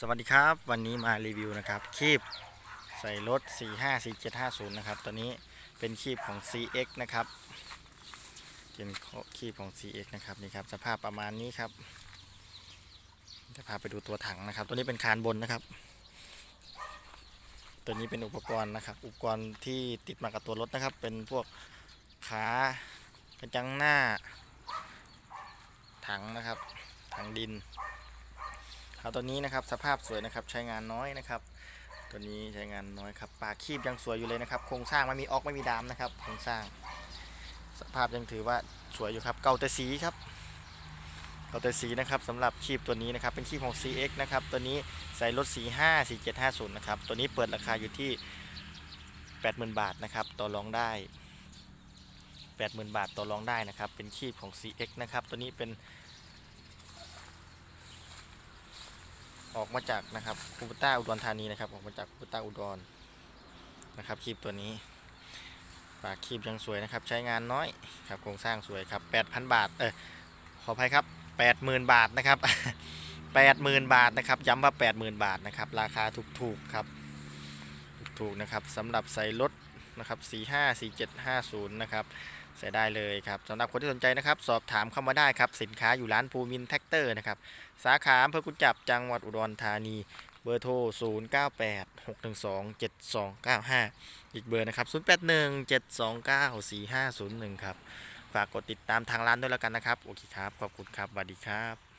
สวัสดีครับ วันนี้มารีวิวนะครับคีบใส่รถ 454750 นะครับตัวนี้เป็นคีบของ CX นะครับเป็นคีบของ CX นะครับนี่ครับสภาพประมาณนี้ครับจะพาไปดูตัวถังนะครับ ตัวนี้เป็นคานบนนะครับ ตัวนี้เป็นอุปกรณ์นะครับ อุปกรณ์ที่ติดมากับตัวรถนะครับ เป็นพวกขากระจังหน้า ถังนะครับถังดิน เอาตัวนี้นะครับสภาพสวยนะครับใช้งานน้อยนะครับ ตัวนี้ใช้งานน้อยครับปากคีบยังสวยอยู่เลยนะครับโครงสร้างไม่มีออกไม่มีดามนะครับโครงสร้าง สภาพยังถือว่าสวยอยู่ครับ เก่าแต่สีครับเก่าแต่สีนะครับสำหรับคีบตัวนี้นะครับเป็นคีบของ CX นะครับตัวนี้ใส่รถ 45 4750นะครับตัวนี้เปิดราคาอยู่ที่ 80,000 บาทนะครับต่อรองได้ 80,000 บาทต่อรองได้นะครับเป็นคีบของ CX นะครับตัวนี้เป็น ออกมาจากนะครับคูปต้าอุดรธานีนะครับ ออกมาจากคูปต้าอุดรนะครับคลิปตัวนี้ปากคลิปยังสวยนะครับ ใช้งานน้อยครับโครงสร้างสวยครับ 8,000 บาท เออขออภัยครับ 80,000 บาทนะครับ 80,000 บาทนะครับ ย้ำว่า 80,000 บาทนะครับ ราคาถูกๆครับ ถูกๆนะครับสำหรับใส่รถ นะครับ454750 นะครับใส่ได้เลยครับสำหรับคนที่สนใจนะครับ สอบถามเข้ามาได้ครับ สินค้าอยู่ร้านภูมินแท็กเตอร์นะครับ สาขาอำเภอกุจจับจังหวัดอุดรธานี เบอร์โทร 0 9 8 6 1 2 7 2 9 5 อีกเบอร์นะครับ 0 8 1 7 2 9 4 5 0 1 ครับ ฝากกดติดตามทางร้านด้วยแล้วกันนะครับ โอเคครับ ขอบคุณครับสวัสดีครับ